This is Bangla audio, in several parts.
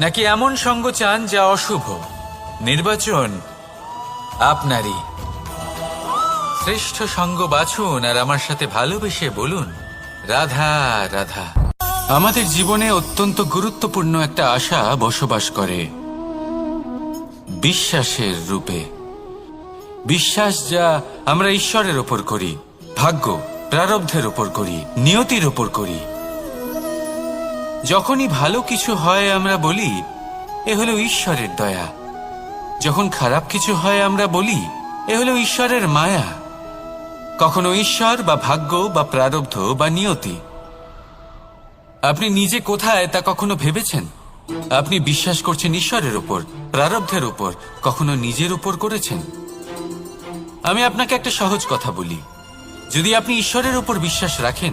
নাকি এমন সঙ্গ চান যা অশুভ? নির্বাচন আপনারই। শ্রেষ্ঠ সঙ্গ বাছুন আর আমার সাথে ভালোবেসে বলুন, রাধা রাধা। আমাদের জীবনে অত্যন্ত গুরুত্বপূর্ণ একটা আশা বসবাস করে, বিশ্বাসের রূপে। বিশ্বাস যা আমরা ঈশ্বরের ওপর করি, ভাগ্য প্রারব্ধের ওপর করি, নিয়তির ওপর করি। যখনই ভালো কিছু হয় আমরা বলি, এ হলো ঈশ্বরের দয়া। যখন খারাপ কিছু হয় আমরা বলি, এ হলো ঈশ্বরের মায়া। কখনো ঈশ্বর বা ভাগ্য বা প্রারব্ধ বা নিয়তি। আপনি নিজে কোথায় তা কখনো ভেবেছেন? আপনি বিশ্বাস করছেন ঈশ্বরের উপর, প্রারব্ধের উপর, কখনো নিজের উপর করেছেন? আমি আপনাকে একটা সহজ কথা বলি। যদি আপনি ঈশ্বরের উপর বিশ্বাস রাখেন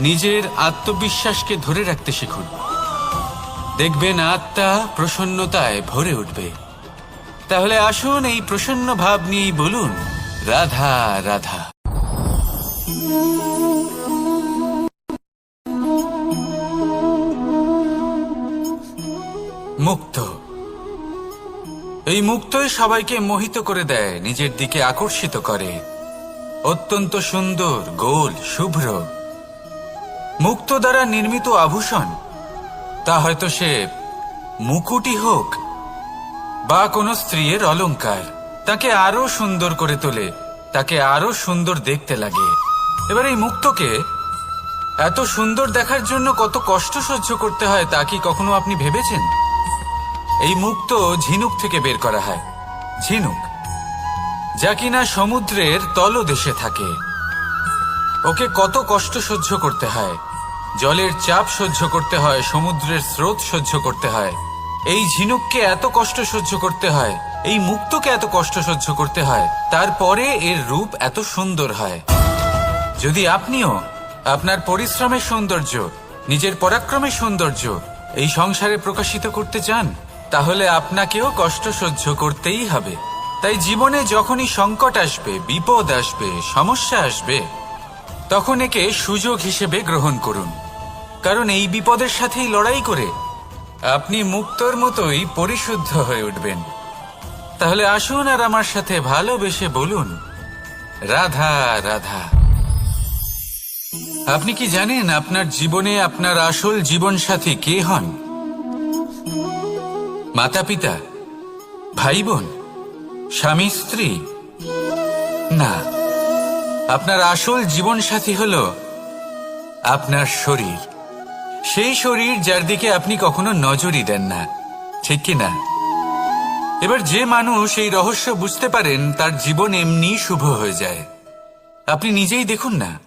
নিজের আত্মবিশ্বাসকে ধরে রাখতে শিখুন। দেখবেন আত্মা প্রসন্নতায় ভরে উঠবে। তাহলে আসুন এই প্রসন্ন ভাব নিয়েই বলুন, রাধা রাধা। মুক্ত। এই মুক্তই সবাইকে মোহিত করে দেয়, নিজের দিকে আকর্ষিত করে। অত্যন্ত সুন্দর, গোল, শুভ্র। মুক্ত দ্বারা নির্মিত আভূষণ। তা হয়তো সে মুকুটি হোক, বা কোনো স্ত্রীর অলঙ্কার। তাকে আরও সুন্দর করে তোলে, তাকে আরও সুন্দর দেখতে লাগে। এবার এই মুক্তকে এত সুন্দর দেখার জন্য কত কষ্ট সহ্য করতে হয়, তা কি কখনো আপনি ভেবেছেন? এই মুক্ত ঝিনুক থেকে বের করা হয়। ঝিনুক, যা কিনা সমুদ্রের তলদেশে থাকে। ওকে কত কষ্ট সহ্য করতে হয়। জলের চাপ সহ্য করতে হয়, সমুদ্রের স্রোত সহ্য করতে হয়। এই ঝিনুককে এত কষ্ট সহ্য করতে হয়, এই মুক্তকে এত কষ্ট সহ্য করতে হয়, তারপরে এর রূপ এত সুন্দর হয়। যদি আপনিও আপনার পরিশ্রমের সৌন্দর্য, নিজের পরাক্রমের সৌন্দর্য এই সংসারে প্রকাশিত করতে চান, তাহলে আপনাকেও কষ্ট সহ্য করতেই হবে। তাই জীবনে যখনই সংকট আসবে, বিপদ আসবে, সমস্যা আসবে তখন একে সুযোগ হিসেবে গ্রহণ করুন। কারণ এই বিপদের সাথেই লড়াই করে আপনি মুক্তর মতোই পরিশুদ্ধ হয়ে উঠবেন। তাহলে আসুন আর আমার সাথে ভালোবেসে বলুন, রাধা রাধা। আপনি কি জানেন আপনার জীবনে আপনার আসল জীবন সাথী কে হন? মাতা পিতা ভাই বোন স্বামী স্ত্রী না। আপনার আসল জীবন সাথী হল আপনার শরীর। সেই শরীর যার দিকে আপনি কখনো নজরই দেন না। ঠিক কি না? এবার যে মানুষ এই রহস্য বুঝতে পারেন, তার জীবন এমনি শুভ হয়ে যায়। আপনি নিজেই দেখুন না।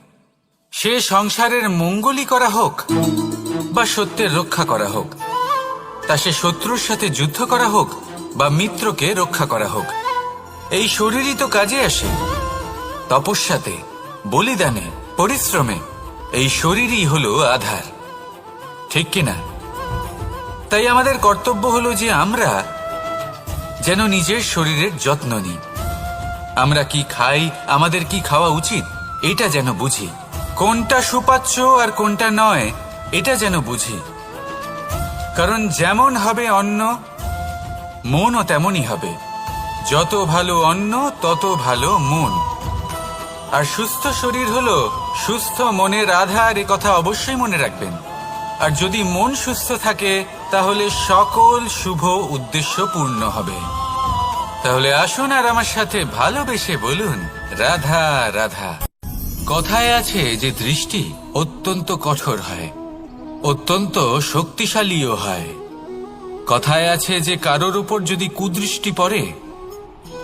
সে সংসারের মঙ্গলই করা হোক বা সত্যের রক্ষা করা হোক, তা সে শত্রুর সাথে যুদ্ধ করা হোক বা মিত্রকে রক্ষা করা হোক, এই শরীরই তো কাজে আসে। তপস্যাতে, বলিদানে, পরিশ্রমে, এই শরীরই হলো আধার। ঠিক কিনা? তাই আমাদের কর্তব্য হলো যে আমরা যেন নিজের শরীরের যত্ন নিই। আমরা কি খাই, আমাদের কি খাওয়া উচিত, এটা যেন বুঝি। কোনটা সুপাচ্য আর কোনটা নয়, এটা যেন বুঝি। কারণ যেমন হবে অন্ন, মনও তেমনই হবে। যত ভালো অন্ন, তত ভালো মন। আর সুস্থ শরীর হলো সুস্থ মনের আধার এ কথা অবশ্যই মনে রাখবেন। আর যদি মন সুস্থ থাকে, তাহলে সকল শুভ উদ্দেশ্য পূর্ণ হবে। তাহলে আসুন আর আমার সাথে ভালোবেসে বলুন, রাধা রাধা। কথায় আছে যে দৃষ্টি অত্যন্ত কঠোর হয়, অত্যন্ত শক্তিশালীও হয়। কথায় আছে যে কারোর উপর যদি কুদৃষ্টি পড়ে,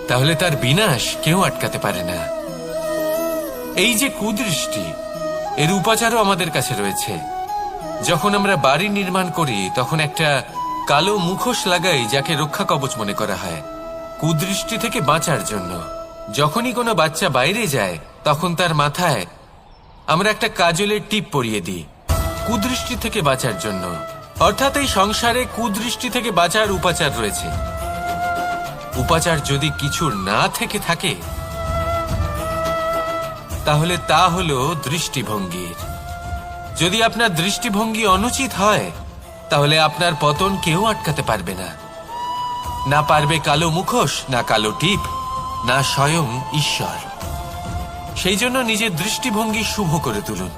তাহলে তার বিনাশ কেউ আটকাতে পারে না। এই যে কুদৃষ্টি, এর উপাচারও আমাদের কাছে রয়েছে। যখন আমরা বাড়ি নির্মাণ করি, তখন একটা কালো মুখোশ লাগাই যাকে রক্ষা কবচ মনে করা হয়। কুদৃষ্টি থেকে বাঁচার জন্য। যখনই কোনো বাচ্চা বাইরে যায়, তখন তার মাথায় আমরা একটা কাজলের টিপ পরিয়ে দিই, কুদৃষ্টি থেকে বাঁচার জন্য। অর্থাৎ এই সংসারে কুদৃষ্টি থেকে বাঁচার উপাচার রয়েছে। উপাচার যদি কিছু না থেকে থাকে তাহলে তা হলো দৃষ্টিভঙ্গির। যদি আপনার দৃষ্টিভঙ্গি অনুচিত হয়, তাহলে আপনার পতন কেউ আটকাতে পারবে না। না পারবে কালো মুখোশ, না কালো টিপ, না স্বয়ং ঈশ্বর। সেই জন্য নিজের দৃষ্টিভঙ্গি শুভ করে তুলুন।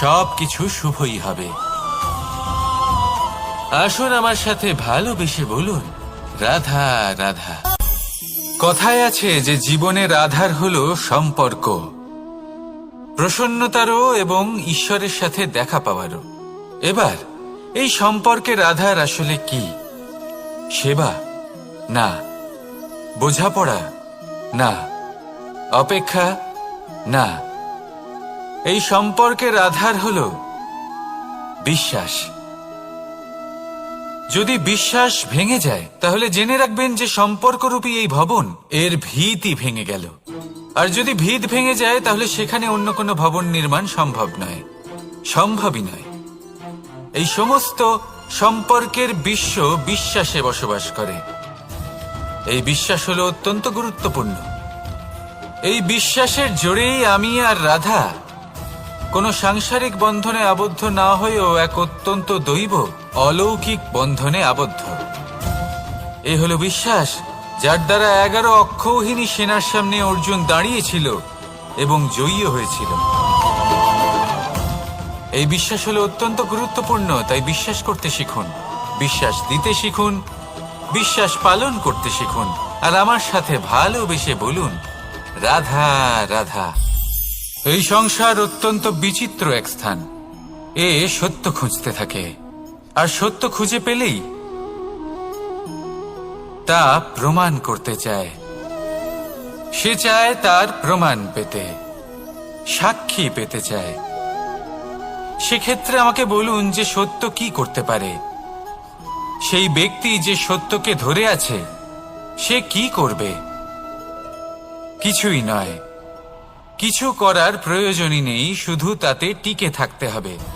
সব কিছু শুভই হবে। আসুন আমার সাথে ভালোবেসে বলুন, রাধা রাধা। কথায় আছে যে জীবনের আধার হল সম্পর্ক। প্রসন্নতারও এবং ঈশ্বরের সাথে দেখা পাওয়ারও। এবার, এই সম্পর্কের আধার আসলে কি? সেবা? না। বোঝাপড়া? না। অপেক্ষা? না। এই সম্পর্কের আধার হল বিশ্বাস। যদি বিশ্বাস ভেঙে যায়, তাহলে জেনে রাখবেন যে সম্পর্করূপী এই ভবন, এর ভিতই ভেঙে গেল। আর যদি ভিত ভেঙে যায়, তাহলে সেখানে অন্য কোনো ভবন নির্মাণ সম্ভব নয়। সম্ভবই নয়। এই সমস্ত সম্পর্কের বিশ্ব বিশ্বাসে বসবাস করে। এই বিশ্বাস হলো অত্যন্ত গুরুত্বপূর্ণ। এই বিশ্বাসের জোরেই আমি আর রাধা কোনো সাংসারিক বন্ধনে আবদ্ধ না হয়েও এক অত্যন্ত দৈব অলৌকিক বন্ধনে আবদ্ধ। এ হলো বিশ্বাস, যার দ্বারা এগারো অক্ষৌহিনী সেনার সামনে অর্জুন দাঁড়িয়েছিল এবং জয়ী হয়েছিল। এই বিশ্বাস হলো অত্যন্ত গুরুত্বপূর্ণ, তাই বিশ্বাস করতে শিখুন। বিশ্বাস দিতে শিখুন, বিশ্বাস পালন করতে শিখুন। আর আমার সাথে ভালোবেসে বলুন, রাধা রাধা। এই সংসার অত্যন্ত বিচিত্র এক স্থান। এ সত্য খুঁজতে থাকে। আর সত্য খুঁজে পেলেই তা প্রমাণ করতে চায়। সে চায় তার প্রমাণ পেতে, সাক্ষী পেতে চায়। সেক্ষেত্রে আমাকে বলুন যে সত্য কি করতে পারে। সেই ব্যক্তি যে সত্যকে ধরে আছে, সে কি করবে? কিছুই নয়। কিছু করার প্রয়োজনই নেই, শুধু তাতে টিকে থাকতে হবে।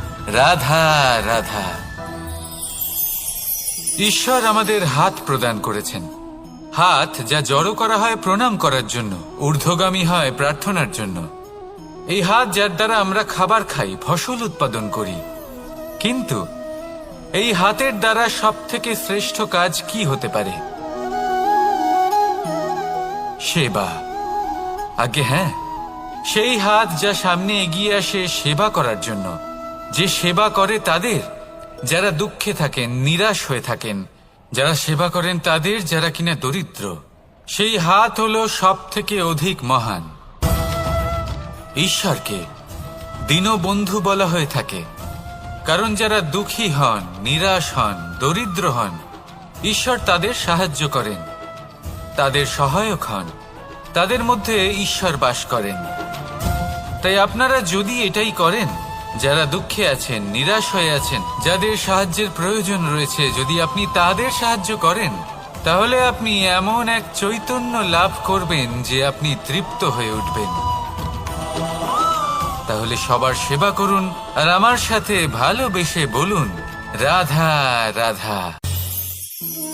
রাধা রাধা। ঈশ্বর আমাদের হাত প্রদান করেছেন। হাত যা জড়ো করা হয় প্রণাম করার জন্য, ঊর্ধ্বগামী হয় প্রার্থনার জন্য। এই হাত যার দ্বারা আমরা খাবার খাই, ফসল উৎপাদন করি। কিন্তু এই হাতের দ্বারা সব থেকে শ্রেষ্ঠ কাজ কি হতে পারে? সেবা। আগে হ্যাঁ। সেই হাত যা সামনে এগিয়ে আসে সেবা করার জন্য। যে সেবা করে তাদের, যারা দুঃখে থাকেন, নিরাশ হয়ে থাকেন, যারা সেবা করেন তাদের, যারা কিনা দরিদ্র, সেই হাত হলো সব থেকে অধিক মহান। ঈশ্বরকে দীনবন্ধু বলা হয়ে থাকে। কারণ যারা দুঃখী হন, নিরাশ হন, দরিদ্র হন, ঈশ্বর তাদের সাহায্য করেন। তাদের সহায়ক হন। তাদের মধ্যে ঈশ্বর বাস করেন। তাই আপনারা যদি এটাই করেন যারা দুঃখে আছেন, নিরাশ হয়ে আছেন, যাদের সাহায্যের প্রয়োজন রয়েছে, যদি আপনি তাদের সাহায্য করেন, তাহলে আপনি এমন এক চৈতন্য লাভ করবেন যে আপনি তৃপ্ত হয়ে উঠবেন। তাহলে সবার সেবা করুন আর আমার সাথে ভালোবেসে বলুন, রাধা রাধা।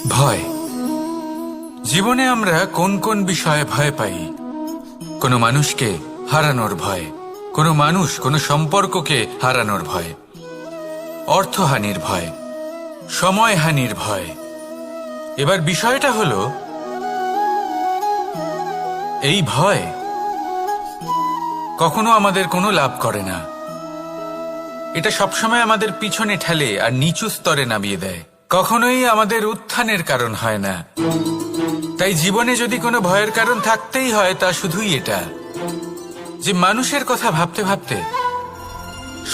ভয়। জীবনে আমরা কোন কোন বিষয়ে ভয় পাই? কোনো মানুষকে হারানোর ভয়। কোনো মানুষ কোনো সম্পর্ককে হারানোর ভয়, অর্থহানির ভয়, সময়হানির ভয়। এবার বিষয়টা হলো, এই ভয় কখনো আমাদের কোনো লাভ করে না। এটা সবসময় আমাদের পিছনে ঠেলে আর নিচু স্তরে নামিয়ে দেয়। কখনোই আমাদের উত্থানের কারণ হয় না। তাই জীবনে যদি কোনো ভয়ের কারণ থাকতেই হয়, তা শুধুই এটা। যে মানুষের কথা ভাবতে ভাবতে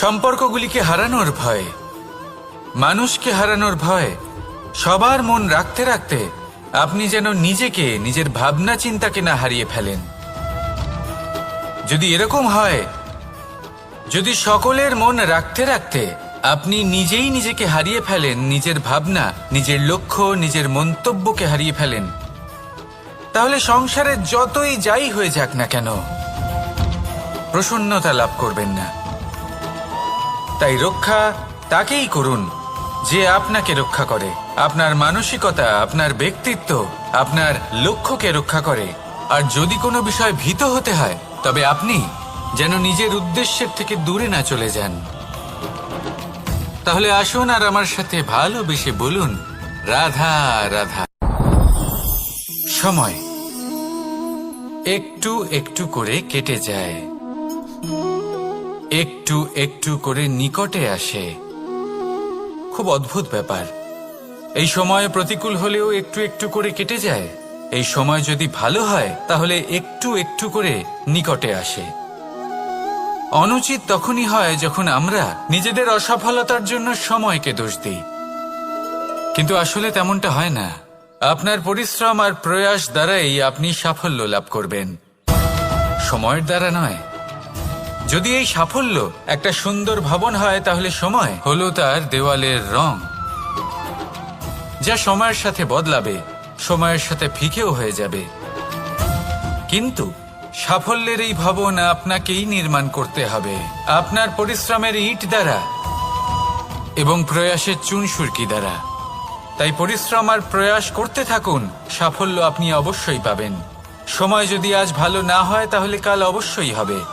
সম্পর্কগুলিকে হারানোর ভয়, মানুষকে হারানোর ভয় সবার মন রাখতে রাখতে আপনি যেন নিজেকে, নিজের ভাবনা চিন্তাকে না হারিয়ে ফেলেন। যদি এরকম হয়, যদি সকলের মন রাখতে রাখতে আপনি নিজেই নিজেকে হারিয়ে ফেলেন, নিজের ভাবনা, নিজের লক্ষ্য, নিজের মন্তব্যকে হারিয়ে ফেলেন, তাহলে সংসারে যতই যাই হয়ে যাক না কেন প্রসন্নতা লাভ করবেন না। তাই রক্ষা তাকেই করুন, যে আপনাকে রক্ষা করে। আপনার মানসিকতা, আপনার ব্যক্তিত্ব, আপনার লক্ষ্যকে রক্ষা করে। আর যদি কোনো বিষয় ভীত হতে হয়, তবে আপনি যেন নিজের উদ্দেশ্যের থেকে দূরে না চলে যান। তাহলে আসুন আর আমার সাথে ভালোবেসে বলুন, রাধা রাধা। সময়। একটু একটু করে কেটে যায়। একটু একটু করে নিকটে আসে। খুব অদ্ভুত ব্যাপার। এই সময় প্রতিকূল হলেও একটু একটু করে কেটে যায়। এই সময় যদি ভালো হয়, তাহলে একটু একটু করে নিকটে আসে। অনুচিত তখনই হয় যখন আমরা নিজেদের অসফলতার জন্য সময়কে দোষ দিই। কিন্তু আসলে তেমনটা হয় না। আপনার পরিশ্রম আর প্রয়াস দ্বারাই আপনি সাফল্য লাভ করবেন। সময়ের দ্বারা নয় যদি এই সাফল্য একটা সুন্দর ভবন হয়, তাহলে সময় হলো তার দেওয়ালের রং। যা সময়ের সাথে বদলাবে, সময়ের সাথে ফিকেও হয়ে যাবে। কিন্তু সাফল্যের এই ভবন আপনাকেই নির্মাণ করতে হবে। আপনার পরিশ্রমের ইট দ্বারা এবং প্রয়াসের চুনসুরকি দ্বারা। তাই পরিশ্রম আর প্রয়াস করতে থাকুন, সাফল্য আপনি অবশ্যই পাবেন। সময় যদি আজ ভালো না হয়, তাহলে কাল অবশ্যই হবে।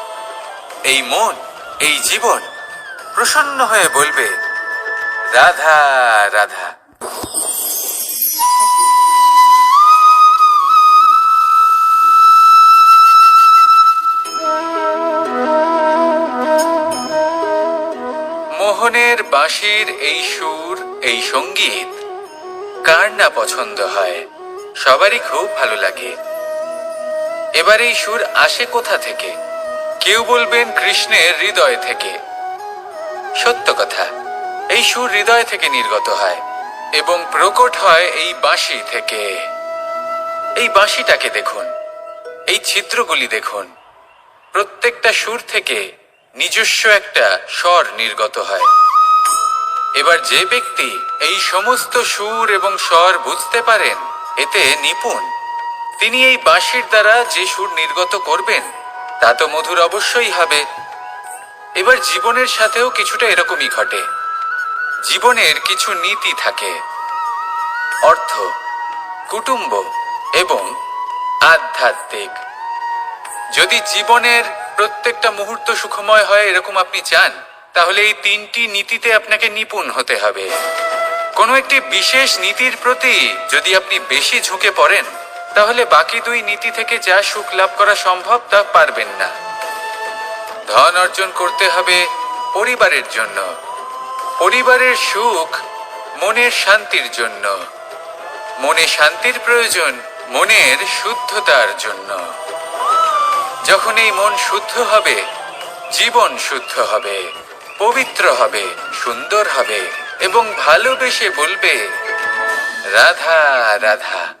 এই মন, এই জীবন প্রসন্ন হয়ে বলবে, রাধা রাধা। মোহনের বাঁশির এই সুর, এই সংগীত, কার না পছন্দ হয়? সবারই খুব ভালো লাগে। এবার এই সুর আসে কোথা থেকে? কেউ বলবেন কৃষ্ণের হৃদয় থেকে। সত্য কথা, এই সুর হৃদয় থেকে নির্গত হয় এবং প্রকট হয় এই বাঁশি থেকে। এই বাঁশিটাকে দেখুন, এই ছিদ্রগুলি দেখুন, প্রত্যেকটা সুর থেকে নিজস্ব একটা স্বর নির্গত হয়। এবার যে ব্যক্তি এই সমস্ত সুর এবং স্বর বুঝতে পারেন, এতে নিপুণ। তিনি এই বাঁশির দ্বারা যে সুর নির্গত করবেন তা তো মধুর অবশ্যই হবে। এবার জীবনের সাথেও কিছুটা এরকমই ঘটে। জীবনের কিছু নীতি থাকে। অর্থ, কুটুম্ব এবং আধ্যাত্মিক। যদি জীবনের প্রত্যেকটা মুহূর্ত সুখময় হয় এরকম আপনি চান, তাহলে এই তিনটি নীতিতে আপনাকে নিপুণ হতে হবে। কোনো একটি বিশেষ নীতির প্রতি যদি আপনি বেশি ঝুঁকে পড়েন তাহলে বাকি দুই নীতি থেকে যা সুখ লাভ করা সম্ভব তা পারবেন না। ধন অর্জন করতে হবে পরিবারের জন্য। পরিবারের সুখ মনের শান্তির জন্য। মনে শান্তির প্রয়োজন, মনের শুদ্ধতার জন্য। যখন এই মন শুদ্ধ হবে, জীবন শুদ্ধ হবে, পবিত্র হবে, সুন্দর হবে এবং ভালোবেসে বলবে, রাধা রাধা।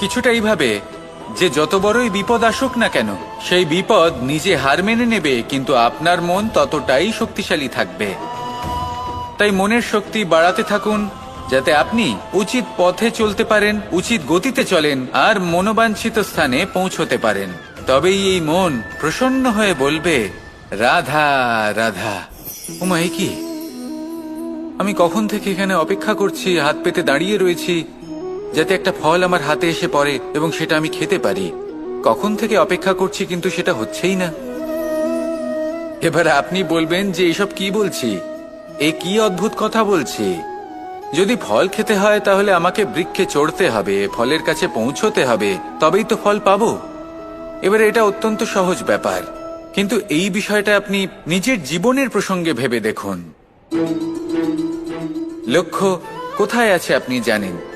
কিছুটা এইভাবে যে যত বড়ই বিপদ আসুক না কেন, সেই বিপদ নিজে হার মেনে নেবে, কিন্তু আপনার মন ততটাই শক্তিশালী থাকবে। তাই মনের শক্তি বাড়াতে থাকুন, যাতে আপনি উচিত পথে চলতে পারেন, উচিত গতিতে চলেন, আর মনোবাঞ্ছিত স্থানে পৌঁছতে পারেন। তবেই এই মন প্রসন্ন হয়ে বলবে, রাধা রাধা। উমা, এ কি? আমি কখন থেকে এখানে অপেক্ষা করছি, হাত পেতে দাঁড়িয়ে রয়েছি যাতে একটা ফল আমার হাতে এসে পড়ে এবং সেটা আমি খেতে পারি। কখন থেকে অপেক্ষা করছি কিন্তু সেটা হচ্ছেই না। এবার আপনি বলবেন যে এসব কি বলছি? এ কি অদ্ভুত কথা বলছি? যদি ফল খেতে হয় তাহলে আমাকে বৃক্ষে চড়তে হবে, ফলের কাছে পৌঁছতে হবে, তবেই তো ফল পাবো। এবারে এটা অত্যন্ত সহজ ব্যাপার। কিন্তু এই বিষয়টা আপনি নিজের জীবনের প্রসঙ্গে ভেবে দেখুন। লক্ষ্য, কোথায় আছে আপনি জানেন?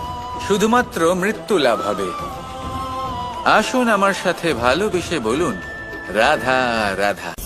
শুধুমাত্র মৃত্যু লাভ হবে। আসুন আমার সাথে ভালোবেসে বলুন রাধা রাধা।